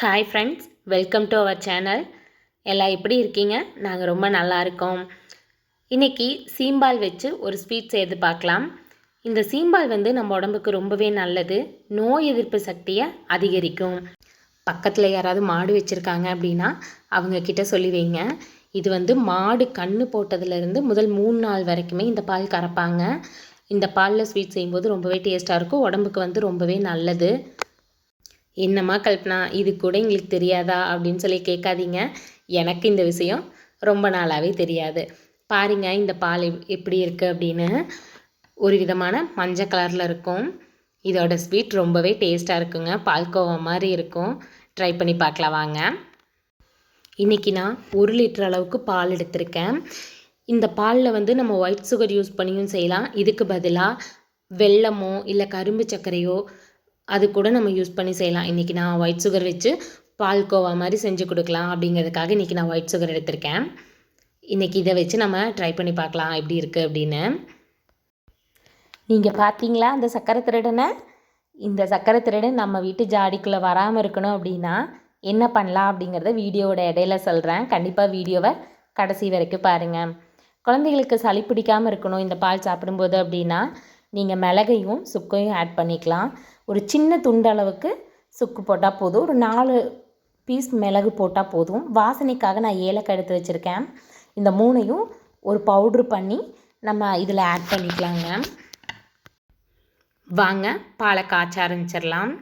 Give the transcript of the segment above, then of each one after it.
Hi friends welcome to our channel எல்லாம் எப்படி இருக்கீங்க? நாங்கள் ரொம்ப நல்லா இருக்கோம். இன்றைக்கி சீம்பால் வச்சு ஒரு ஸ்வீட் செய்து பார்க்கலாம் இந்த சீம்பால் வந்து நம்ம உடம்புக்கு ரொம்பவே நல்லது. நோய் எதிர்ப்பு சக்தியை அதிகரிக்கும். பக்கத்தில் யாராவது மாடு வச்சுருக்காங்க அப்படின்னா அவங்கக்கிட்ட சொல்லி வைங்க. இது வந்து மாடு கன்று போட்டதுலேருந்து முதல் மூணு நாள் வரைக்குமே இந்த பால் கறப்பாங்க. இந்த பாலில் ஸ்வீட் செய்யும்போது ரொம்பவே டேஸ்ட்டாக இருக்கும். உடம்புக்கு வந்து ரொம்பவே நல்லது. என்னம்மா கல்பனா இது கூட எங்களுக்கு தெரியாதா? அப்படின்னு சொல்லி கேட்காதீங்க. எனக்கு இந்த விஷயம் ரொம்ப நாளாகவே தெரியாது. பாருங்க இந்த பால் எப்- எப்படி இருக்குது அப்படின்னு. ஒரு விதமான மஞ்சள் கலரில் இருக்கும். இதோட ஸ்வீட் ரொம்பவே டேஸ்ட்டாக இருக்குங்க. பால்கோவா மாதிரி இருக்கும். ட்ரை பண்ணி பார்க்கலாம் வாங்க. இன்றைக்கி நான் ஒரு லிட்டர் அளவுக்கு பால் எடுத்திருக்கேன். இந்த பாலில் வந்து நம்ம ஒயிட் சுகர் யூஸ் பண்ணியும் செய்யலாம். இதுக்கு பதிலாக வெல்லமோ இல்லை கரும்பு சர்க்கரையோ அது கூட நம்ம யூஸ் பண்ணி செய்யலாம். இன்றைக்கி நான் ஒயிட் சுகர் வச்சு பால்கோவா மாதிரி செஞ்சு கொடுக்கலாம் அப்படிங்கிறதுக்காக இன்றைக்கி நான் ஒயிட் சுகர் எடுத்திருக்கேன். இன்றைக்கி இதை வச்சு நம்ம ட்ரை பண்ணி பார்க்கலாம் எப்படி இருக்குது அப்படின்னு. நீங்கள் பார்த்தீங்களா அந்த சக்கரை திருடனை? இந்த சக்கரை திருடன் நம்ம வீட்டு ஜாடிக்குள்ளே வராமல் இருக்கணும் அப்படின்னா என்ன பண்ணலாம் அப்படிங்கிறத வீடியோவோட இடையில சொல்கிறேன் கண்டிப்பாக வீடியோவை கடைசி வரைக்கும் பாருங்கள் குழந்தைகளுக்கு சளி பிடிக்காமல் இருக்கணும் இந்த பால் சாப்பிடும்போது அப்படின்னா நீங்கள் மிளகையும் சுக்கையும் ஆட் பண்ணிக்கலாம். ஒரு சின்ன துண்டு அளவுக்கு சுக்கு போட்டால் போதும். ஒரு நாலு பீஸ் மிளகு போட்டால் போதும். வாசனைக்காக நான் ஏலக்காய் எடுத்து வச்சுருக்கேன். இந்த மூணையும் ஒரு பவுட்ரு பண்ணி நம்ம இதில் ஆட் பண்ணிக்கலாங்க. வாங்க பாலை காய்ச்ச ஆரம்பிச்சிடலாம்.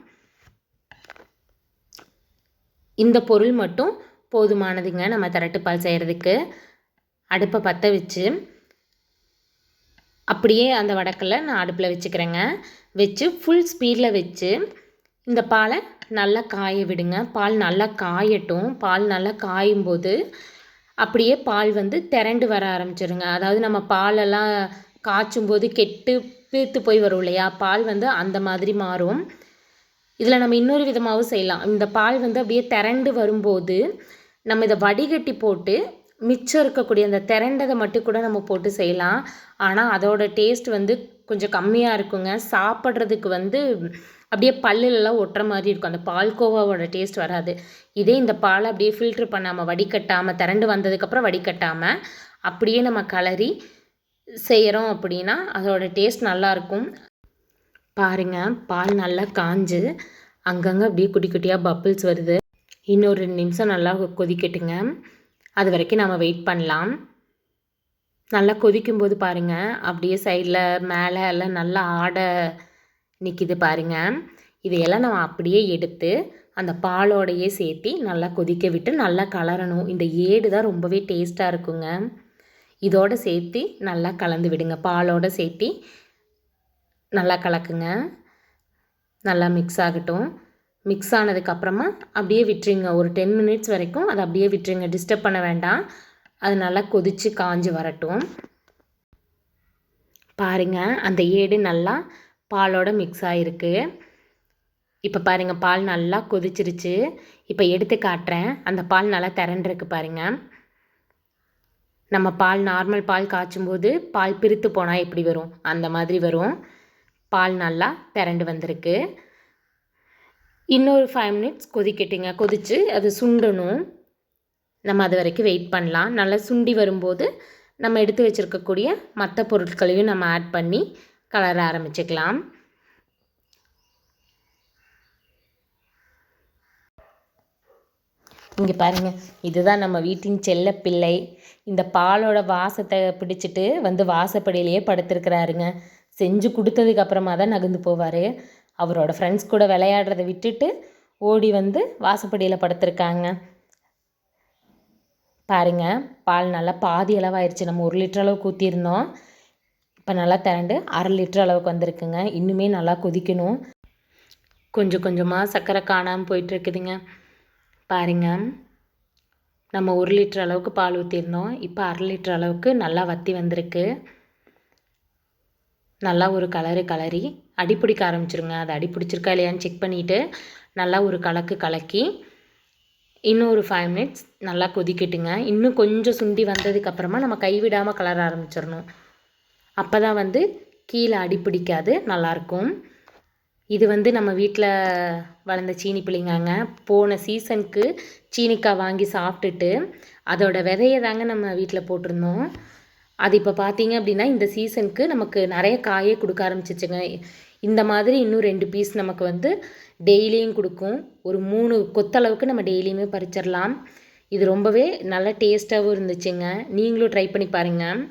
இந்த பொருள் மட்டும் போதுமானதுங்க. நம்ம திரட்டுப்பால் செய்கிறதுக்கு அடுப்பை பற்ற வச்சு அப்படியே அந்த வடக்கில் நான் அடுப்பில் வச்சுக்கிறேங்க. வச்சு ஃபுல் ஸ்பீடில் வச்சு இந்த பாலை நல்லா காய விடுங்க. பால் நல்லா காயட்டும். பால் நல்லா காயும் போது அப்படியே பால் வந்து திரண்டு வர ஆரம்பிச்சிருங்க. அதாவது நம்ம பாலெல்லாம் காய்ச்சும் போது கெட்டு பீர்த்து போய் வரும் இல்லையா? பால் வந்து அந்த மாதிரி மாறும். இதில் நம்ம இன்னொரு விதமாகவும் செய்யலாம். இந்த பால் வந்து அப்படியே திரண்டு வரும்போது நம்ம இதை வடிகட்டி போட்டு மிச்சம் இருக்கக்கூடிய அந்த திரண்டதை மட்டும் கூட நம்ம போட்டு செய்யலாம். ஆனால் அதோட டேஸ்ட் வந்து கொஞ்சம் கம்மியாக இருக்குங்க. சாப்பிட்றதுக்கு வந்து அப்படியே பல்லுலலாம் ஒட்டுற மாதிரி இருக்கும். அந்த பால்கோவாவோட டேஸ்ட் வராது. இதே இந்த பாலை அப்படியே ஃபில்ட்ரு பண்ணாமல் வடிகட்டாமல் திரண்டு வந்ததுக்கப்புறம் வடிகட்டாமல் அப்படியே நம்ம கலரி செய்கிறோம் அப்படின்னா அதோட டேஸ்ட் நல்லாயிருக்கும் பாருங்க பால் நல்லா காஞ்சு அங்கங்கே அப்படியே குட்டி குட்டியாக பப்பிள்ஸ் வருது. இன்னொரு ரெண்டு நிமிஷம் நல்லா கொதிக்கட்டுங்க. அது வரைக்கும் நம்ம வெயிட் பண்ணலாம். நல்லா கொதிக்கும்போது பாருங்கள் அப்படியே சைடில் மேலே எல்லாம் நல்லா ஆடை நிற்கிது பாருங்க. இதையெல்லாம் நம்ம அப்படியே எடுத்து அந்த பாலோடையே சேர்த்தி நல்லா கொதிக்க விட்டு நல்லா கலரணும். இந்த ஏடு தான் ரொம்பவே டேஸ்ட்டாக இருக்குங்க. இதோடு சேர்த்து நல்லா கலந்து விடுங்க. பாலோட சேர்த்தி நல்லா கலக்குங்க. நல்லா மிக்ஸ் ஆகட்டும். மிக்ஸ் ஆனதுக்கப்புறமா அப்படியே விட்டுருங்க. ஒரு டென் மினிட்ஸ் வரைக்கும் அதை அப்படியே விட்டுருங்க. டிஸ்டர்ப் பண்ண வேண்டாம். அது நல்லா கொதித்து காஞ்சு வரட்டும். பாருங்கள் அந்த ஏடு நல்லா பாலோட மிக்ஸ் ஆகிருக்கு இப்போ பாருங்கள் பால் நல்லா கொதிச்சிருச்சு. இப்போ எடுத்து காட்டுறேன். அந்த பால் நல்லா திரண்டிருக்கு பாருங்கள் நம்ம பால் நார்மல் பால் காய்ச்சும் போது பால் பிரித்து போனால் எப்படி வரும்? அந்த மாதிரி வரும். பால் நல்லா திரண்டு வந்திருக்கு. இன்னொரு ஃபைவ் மினிட்ஸ் கொதிக்கட்டுங்க. கொதித்து அது சுண்டணும். நம்ம அது வரைக்கும் வெயிட் பண்ணலாம். நல்லா சுண்டி வரும்போது நம்ம எடுத்து வச்சுருக்கக்கூடிய மற்ற பொருட்களையும் நம்ம ஆட் பண்ணி கலர ஆரம்பிச்சுக்கலாம். இங்கே பாருங்கள் இதுதான் நம்ம வீட்டின் செல்ல பிள்ளை இந்த பாலோட வாசத்தை பிடிச்சிட்டு வந்து வாசப்படியிலேயே படுத்திருக்கிறாருங்க. செஞ்சு கொடுத்ததுக்கு அப்புறமா தான் நகர்ந்து போவார். அவரோட ஃப்ரெண்ட்ஸ் கூட விளையாடுறத விட்டுட்டு ஓடி வந்து வாசப்படியில் படுத்திருக்காங்க. பாருங்க பால் நல்லா பாதி அளவாயிருச்சு. நம்ம ஒரு லிட்டர் அளவுக்கு ஊற்றிருந்தோம் இப்போ நல்லா திரண்டு அரை லிட்டர் அளவுக்கு வந்திருக்குங்க. இன்னுமே நல்லா கொதிக்கணும். கொஞ்சம் கொஞ்சமாக சர்க்கரை காணாமல் போயிட்டுருக்குதுங்க. பாருங்க நம்ம ஒரு லிட்டர் அளவுக்கு பால் ஊற்றிருந்தோம் இப்போ அரை லிட்டர் அளவுக்கு நல்லா வத்தி வந்திருக்கு. நல்லா ஒரு கலரு கலரி. அடி பிடிக்க ஆரம்பிச்சிருங்க. அது அடி பிடிச்சிருக்கா இல்லையான்னு செக் பண்ணிவிட்டு நல்லா ஒரு கலக்கு கலக்கி இன்னும் ஒரு ஃபைவ் மினிட்ஸ் நல்லா கொதிக்கட்டுங்க. இன்னும் கொஞ்சம் சுண்டி வந்ததுக்கப்புறமா நம்ம கைவிடாமல் கலர ஆரம்பிச்சிடணும். அப்போ தான் வந்து கீழே அடி பிடிக்காது நல்லாயிருக்கும் இது வந்து நம்ம வீட்டில் வளர்ந்த சீனி பிள்ளைங்காங்க. போன சீசனுக்கு சீனிக்காய் வாங்கி சாப்பிட்டுட்டு அதோட விதையை தாங்க நம்ம வீட்டில் போட்டிருந்தோம். அது இப்போ பார்த்தீங்க அப்படின்னா இந்த சீசனுக்கு நமக்கு நிறைய காயே கொடுக்க ஆரம்பிச்சிச்சுங்க. இந்த மாதிரி இன்னும் ரெண்டு பீஸ் நமக்கு வந்து டெய்லியும் கொடுக்கும். ஒரு மூணு கொத்தளவுக்கு நம்ம டெய்லியுமே பறிச்சிடலாம். இது ரொம்பவே நல்ல டேஸ்ட்டாகவும் இருந்துச்சுங்க. நீங்களும் ட்ரை பண்ணி பாருங்கள்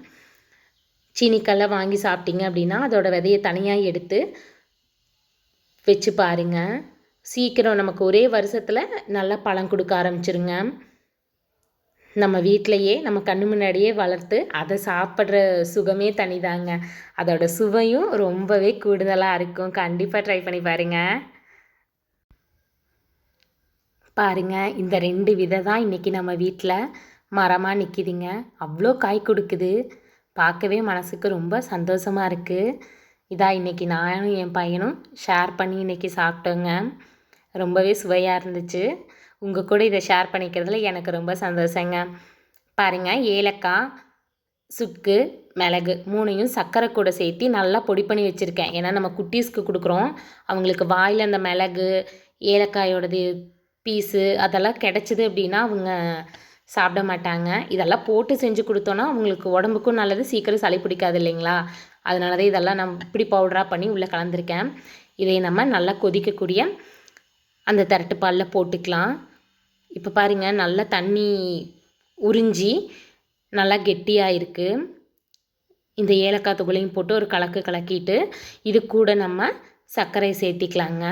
சீனிக்கல்ல வாங்கி சாப்பிட்டீங்க அப்படின்னா அதோட விதையை தனியாக எடுத்து வச்சு பாருங்க. சீக்கிரம் நமக்கு ஒரே வருஷத்தில் நல்லா பழம் கொடுக்க ஆரம்பிச்சிருங்க. நம்ம வீட்டிலையே நம்ம கண்ணு முன்னாடியே வளர்த்து அதை சாப்பிட்ற சுகமே தனிதாங்க. அதோட சுவையும் ரொம்பவே கூடுதலாக இருக்கும். கண்டிப்பாக ட்ரை பண்ணி பாருங்கள் பாருங்கள் இந்த ரெண்டு விதை தான் இன்றைக்கி நம்ம வீட்டில் மரமாக நிற்கிதுங்க அவ்வளோ காய் கொடுக்குது. பார்க்கவே மனசுக்கு ரொம்ப சந்தோஷமாக இருக்குது இதாக இன்றைக்கி நானும் என் பையனும் ஷேர் பண்ணி இன்றைக்கி சாப்பிட்டோங்க. ரொம்பவே சுவையாக இருந்துச்சு. உங்கள் கூட இதை ஷேர் பண்ணிக்கிறதுல எனக்கு ரொம்ப சந்தோஷங்க. பாருங்கள் ஏலக்காய் சுக்கு மிளகு மூணையும் சர்க்கரை கூட சேர்த்து நல்லா பொடி பண்ணி வச்சுருக்கேன். ஏன்னா நம்ம குட்டீஸ்க்கு கொடுக்குறோம். அவங்களுக்கு வாயில் அந்த மிளகு ஏலக்காயோடது பீஸு அதெல்லாம் கிடச்சிது அப்படின்னா அவங்க சாப்பிட மாட்டாங்க. இதெல்லாம் போட்டு செஞ்சு கொடுத்தோன்னா அவங்களுக்கு உடம்புக்கும் நல்லது சீக்கிரம் சளி பிடிக்காது இல்லைங்களா? அதனால தான் இதெல்லாம் நான் இப்படி பவுடராக பண்ணி உள்ளே கலந்துருக்கேன். இதை நம்ம நல்லா கொதிக்கக்கூடிய அந்த திரட்டு பாலில் போட்டுக்கலாம். இப்போ பாருங்கள் நல்லா தண்ணி உறிஞ்சி நல்லா கெட்டியாக இருக்குது இந்த ஏலக்காய் தொகுலையும் போட்டு ஒரு கலக்கு கலக்கிட்டு இது கூட நம்ம சர்க்கரை சேர்த்திக்கலாங்க.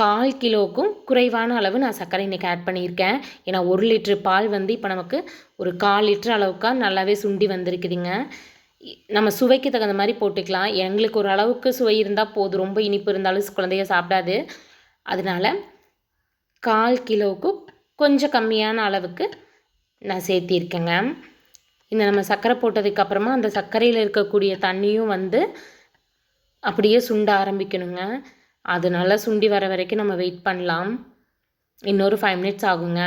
கால் கிலோவுக்கும் குறைவான அளவு நான் சர்க்கரை இன்றைக்கி ஆட் பண்ணியிருக்கேன். ஏன்னா ஒரு லிட்ரு பால் வந்து இப்போ நமக்கு ஒரு கால் லிட்ரு அளவுக்காக நல்லாவே சுண்டி வந்திருக்குதுங்க. நம்ம சுவைக்கு தகுந்த மாதிரி போட்டுக்கலாம். எங்களுக்கு ஒரு அளவுக்கு சுவை இருந்தால் போதும். ரொம்ப இனிப்பு இருந்தாலும் குழந்தைய சாப்பிடாது. அதனால் கால் கிலோவுக்கு கொஞ்சம் கம்மியான அளவுக்கு நான் சேர்த்திருக்கேங்க. இந்த நம்ம சர்க்கரை போட்டதுக்கப்புறமா அந்த சர்க்கரையில் இருக்கக்கூடிய தண்ணியும் வந்து அப்படியே சுண்ட ஆரம்பிக்கணுங்க. அது நல்லா சுண்டி வர வரைக்கும் நம்ம வெயிட் பண்ணலாம். இன்னொரு ஃபைவ் மினிட்ஸ் ஆகுங்க.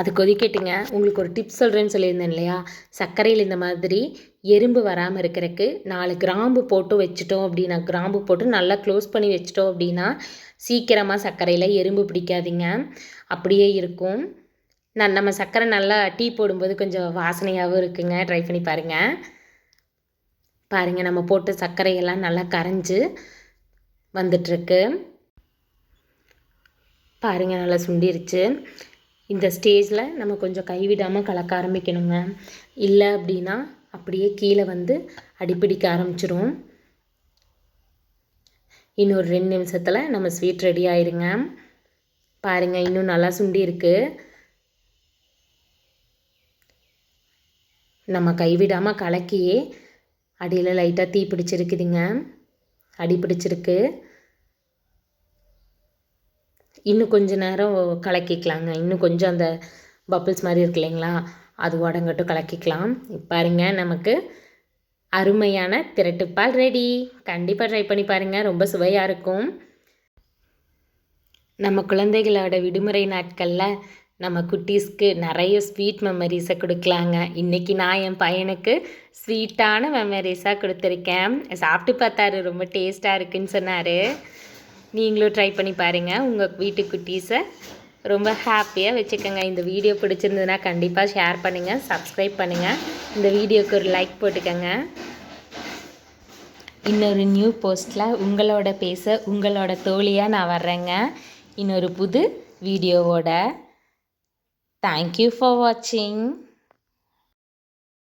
அது கொதிக்கட்டுங்க. உங்களுக்கு ஒரு டிப்ஸ் சொல்கிறேன்னு சொல்லியிருந்தேன் இல்லையா? சர்க்கரையில் இந்த மாதிரி எறும்பு வராமல் இருக்கிறக்கு நாலு கிராம்பு போட்டு வச்சுட்டோம் அப்படின்னா கிராம்பு போட்டு நல்லா க்ளோஸ் பண்ணி வச்சிட்டோம் அப்படின்னா சீக்கிரமாக சர்க்கரையில் எறும்பு பிடிக்காதீங்க. அப்படியே இருக்கும். நான் நம்ம சர்க்கரை நல்லா டீ போடும்போது கொஞ்சம் வாசனையாகவும் இருக்குங்க. ட்ரை பண்ணி பாருங்கள் பாருங்கள் நம்ம போட்ட சர்க்கரையெல்லாம் நல்லா கரைஞ்சி வந்துட்டுருக்கு. பாருங்கள் நல்லா சுண்டிருச்சு. இந்த ஸ்டேஜில் நம்ம கொஞ்சம் கைவிடாமல் கலக்க ஆரம்பிக்கணுங்க. இல்லை அப்படின்னா அப்படியே கீழே வந்து அடிப்பிடிக்க ஆரம்பிச்சிரும். இன்னொரு ரெண்டு நிமிஷத்தில் நம்ம ஸ்வீட் ரெடி ஆயிருங்க. பாருங்கள் இன்னும் நல்லா சுண்டி இருக்குது நம்ம கைவிடாமல் கலக்கியே அடியில் லைட்டாக தீ பிடிச்சிருக்குதுங்க. அடி பிடிச்சிருக்கு. இன்னும் கொஞ்சம் நேரம் கலக்கிக்கலாங்க. இன்னும் கொஞ்சம் அந்த பப்பிள்ஸ் மாதிரி இருக்கு இல்லைங்களா? அது உடங்கட்டும் கலக்கிக்கலாம். பாருங்க நமக்கு அருமையான திரட்டுப்பால் ரெடி கண்டிப்பாக ட்ரை பண்ணி பாருங்கள் ரொம்ப சுவையாக இருக்கும். நம்ம குழந்தைகளோட விடுமுறை நாட்களில் நம்ம குட்டீஸ்க்கு நிறைய ஸ்வீட் மெமரிஸை கொடுக்கலாங்க. இன்றைக்கி நான் என் பையனுக்கு ஸ்வீட்டான மெமரிஸாக கொடுத்துருக்கேன். சாப்பிட்டு பார்த்தாரு. ரொம்ப டேஸ்ட்டாக இருக்குன்னு சொன்னார். நீங்களும் ட்ரை பண்ணி பாருங்கள் உங்கள் வீட்டு குட்டீஸை ரொம்ப ஹாப்பியாக வச்சுக்கோங்க. இந்த வீடியோ பிடிச்சிருந்ததுன்னா கண்டிப்பாக ஷேர் பண்ணுங்கள் சப்ஸ்கிரைப் பண்ணுங்கள் இந்த வீடியோக்கு ஒரு லைக் போட்டுக்கோங்க. இன்னொரு நியூ போஸ்ட்டில் உங்களோட பேச உங்களோட தோழியாக நான் வர்றேங்க. இன்னொரு புது வீடியோவோட தேங்க்யூ ஃபார் வாட்சிங்